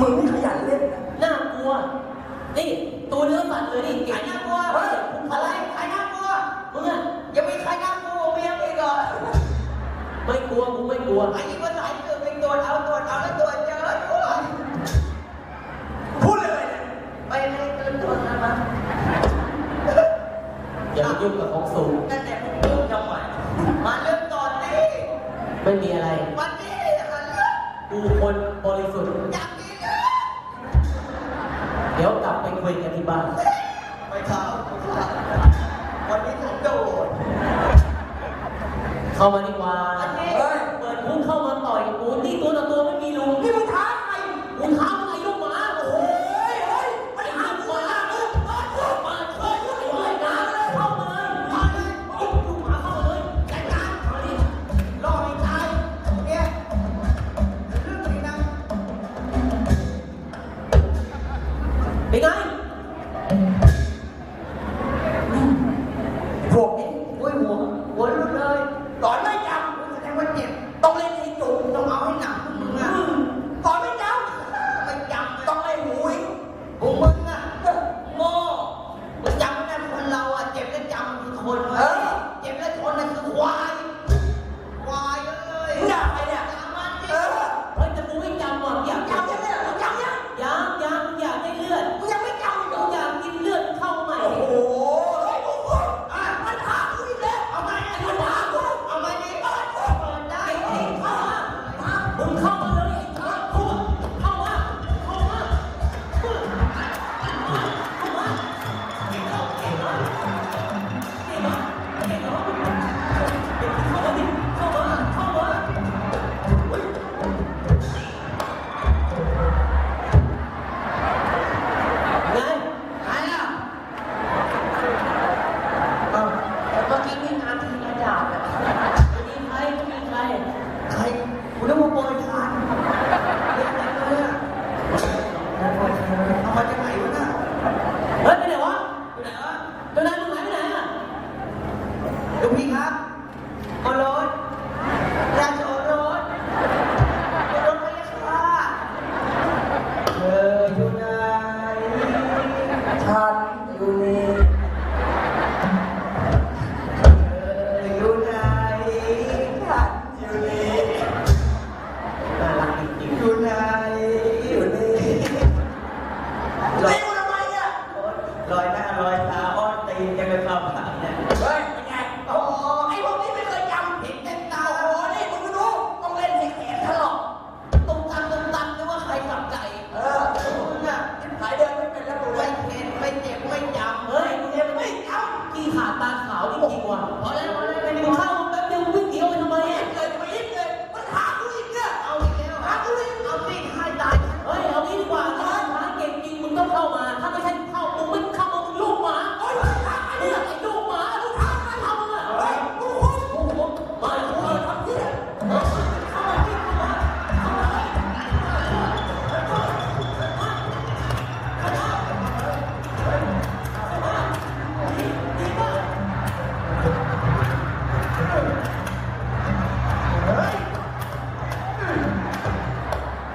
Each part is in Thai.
มึงไม่ขยันเล่นน่ากลัว นี่ตัวเนื้อสัตว์เลยนี่ขายน่ากลัวเฮ้ยอะไรขายน่ากลัวมึงอะยังไปขายน่ากลัวเมียอีกเหรอไม่กลัวกูไม่กลัวไอ้ที่ภาษาคือเป็นตัวเอาตัวเอาแล้วตัวเจอตัวพูดเลยไปเลยเกินตัวนะมั้งอย่ายุ่งกับของสูงนั่แต่ะมึยุ่งทำไมมาเริ่มตอนนี้ไม่มีอะไร บ้าง ไม่เข้าวันนี้ผมจะโดดเข้ามาดีกว่าเฮ้ยเปิดพุ่งเข้ามาต่อยกูนี่ตัวต่อตัวไม่มีลุงนี่มึงท้าใครมึงท้าใครลูกหมาโอ้โหมาเฮ้ยไปท้าเลยเข้ามามาเลยจุกหมาเข้าเลยแก้ยังรอดยังตายเก้อเรื่องไหนนั่งเป็นไง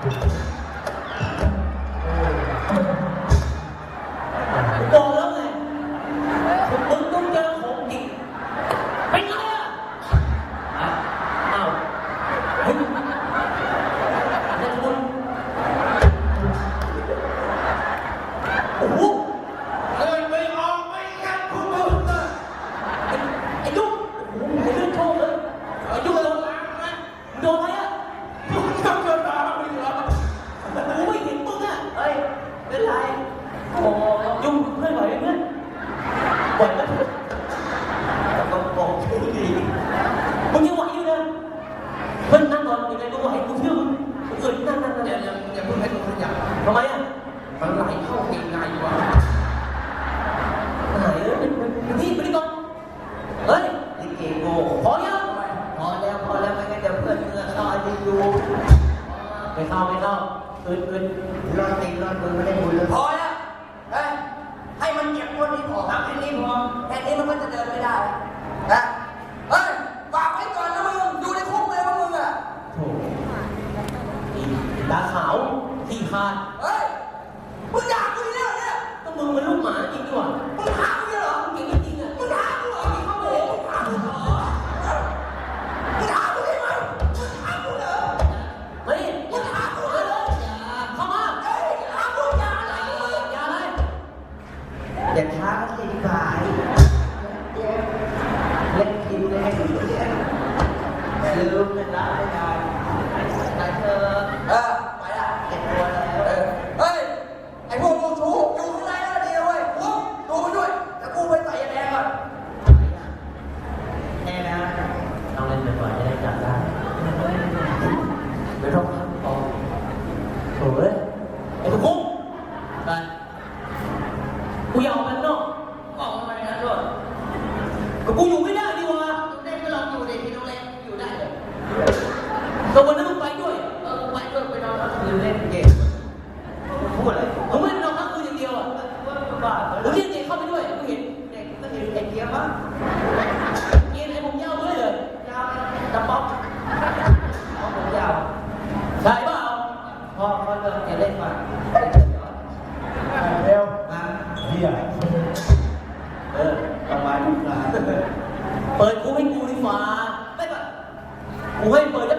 บอกแล้วไงมึงต้องเจอของจริเป็นไงว บอกบอกชื่อดีมึงยังไหวอยู่นะเพิ่งนั่งนอนยังไงก็ไหวกูเชื่อมึงเออนั่งนั่งนั่งอย่าอย่าอย่าเพิ่งให้กูขยับทำไมอะมันไหลเข้าเกงในว่ะไหนเอ้ยนี่ไปดิก่อนเฮ้ยนี่เกงโก้พอยังพอแล้วพอแล้วไม่งนเดี๋ยวเพื่อนเมื่อต่อจะอยู่ไม่เข้าไม่เข้าคืนคืนรอดติงรอดมึงไม่ได้บุญเลยพอแล้ว ทำแค่นี้พอแค่นี้มันก็จะเดินไม่ได้นะเฮ้ยฝากไว้ก่อนนะมึงอยู่ในคุกเลยนะมึงอะถูกตาขาวที่ขาดเฮ้ยมึงด่ากูอีกแล้เนี่ยก็มึงมันลูกหมาจริงดีกว่า เล่นกินเล่นลืมเป็นร้านงนไหเธอเออไปละเก็บตัวแล้วเอ้ยไอ้พวกมูชูอยู่ข้างในแล้วดีเวยกูดูได้วยแล้กูไปใส่ยาแดงก่นแน่นะต้องเล่นบ่อยๆจะได้จับได้ไม่ต้องพัอนโถ่เลยไอ้พวกมูไปกูยอมมันเนาะออกมานนั้นด้กูอยู่ไม่ Não hình mới